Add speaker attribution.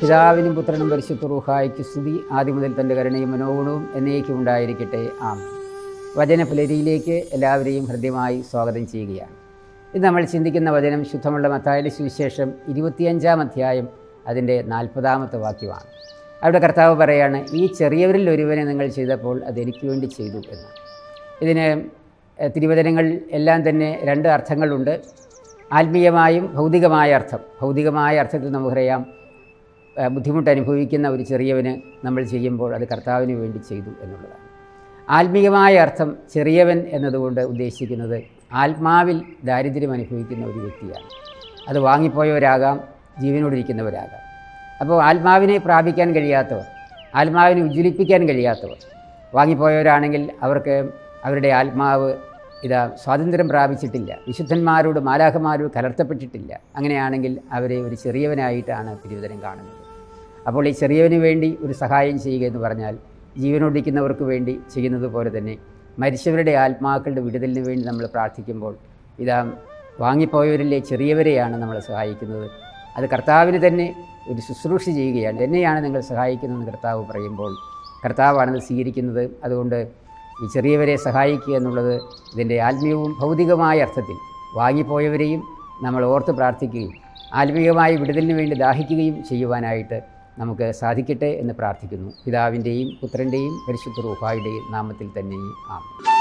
Speaker 1: പിതാവിനും പുത്രനും പരിശുദ്ധ റൂഹായ്ക്ക് സ്തുതി. ആദ്യം മുതൽ തന്റെ കരുണയും മനോഗുണവും എന്നേക്കും ഉണ്ടായിരിക്കട്ടെ. ആം വചനപുലരിയിലേക്ക് എല്ലാവരെയും ഹൃദ്യമായി സ്വാഗതം ചെയ്യുകയാണ്. ഇത് നമ്മൾ ചിന്തിക്കുന്ന വചനം ശുദ്ധമുള്ള മത്തായുടെ സുവിശേഷം ഇരുപത്തിയഞ്ചാം അധ്യായം അതിന്റെ നാൽപ്പതാമത്തെ വാക്യമാണ്. അവിടെ കർത്താവ് പറയാണ് ഈ ചെറിയവരിൽ ഒരുവനെ നിങ്ങൾ ചെയ്തപ്പോൾ അതെനിക്ക് വേണ്ടി ചെയ്തു എന്ന്. ഇതിന് തിരുവചനങ്ങൾ എല്ലാം തന്നെ രണ്ട് അർത്ഥങ്ങളുണ്ട്. ആത്മീയമായും ഭൗതികമായ അർത്ഥം. ഭൗതികമായ അർത്ഥത്തിൽ നമുക്കറിയാം ബുദ്ധിമുട്ട് അനുഭവിക്കുന്ന ഒരു ചെറിയവന് നമ്മൾ ചെയ്യുമ്പോൾ അത് കർത്താവിന് വേണ്ടി ചെയ്തു എന്നുള്ളതാണ്. ആത്മീയമായ അർത്ഥം ചെറിയവൻ എന്നതുകൊണ്ട് ഉദ്ദേശിക്കുന്നത് ആത്മാവിൽ ദാരിദ്ര്യം അനുഭവിക്കുന്ന ഒരു വ്യക്തിയാണ്. അത് വാങ്ങിപ്പോയവരാകാം ജീവനോടിരിക്കുന്നവരാകാം. അപ്പോൾ ആത്മാവിനെ പ്രാപിക്കാൻ കഴിയാത്തവർ ആത്മാവിനെ ഉജ്ജ്വലിപ്പിക്കാൻ കഴിയാത്തവർ വാങ്ങിപ്പോയവരാണെങ്കിൽ അവർക്ക് അവരുടെ ആത്മാവ് ഇതാ സ്വാതന്ത്ര്യം പ്രാപിച്ചിട്ടില്ല വിശുദ്ധന്മാരോട് മാലാഖമാരോട് കലർത്തപ്പെട്ടിട്ടില്ല അങ്ങനെയാണെങ്കിൽ അവരെ ഒരു ചെറിയവനായിട്ടാണ് തിരുവതരം കാണുന്നത്. അപ്പോൾ ഈ ചെറിയവന് വേണ്ടി ഒരു സഹായം ചെയ്യുക എന്ന് പറഞ്ഞാൽ ജീവനോടിക്കുന്നവർക്ക് വേണ്ടി ചെയ്യുന്നത് പോലെ തന്നെ മരിച്ചവരുടെ ആത്മാക്കളുടെ വിടുതലിന് വേണ്ടി നമ്മൾ പ്രാർത്ഥിക്കുമ്പോൾ ഇതാ വാങ്ങിപ്പോയവരിലെ ചെറിയവരെയാണ് നമ്മൾ സഹായിക്കുന്നത്. അത് കർത്താവിന് തന്നെ ഒരു ശുശ്രൂഷ ചെയ്യുകയാണ്. എന്നെയാണ് നിങ്ങൾ സഹായിക്കുന്നതെന്ന് കർത്താവ് പറയുമ്പോൾ കർത്താവാണത് സ്വീകരിക്കുന്നത്. അതുകൊണ്ട് ഈ ചെറിയവരെ സഹായിക്കുക എന്നുള്ളത് ഇതിന്റെ ആത്മീയവും ഭൗതികമായ അർത്ഥത്തിൽ വാങ്ങിപ്പോയവരെയും നമ്മൾ ഓർത്ത് പ്രാർത്ഥിക്കുകയും ആത്മീയമായി വിടുതലിന് വേണ്ടി ദാഹിക്കുകയും ചെയ്യുവാനായിട്ട് നമുക്ക് സാധിക്കട്ടെ എന്ന് പ്രാർത്ഥിക്കുന്നു. പിതാവിന്റെയും പുത്രന്റെയും പരിശുദ്ധ റൂഹായുടെയും നാമത്തിൽ തന്നെയും ആമേൻ.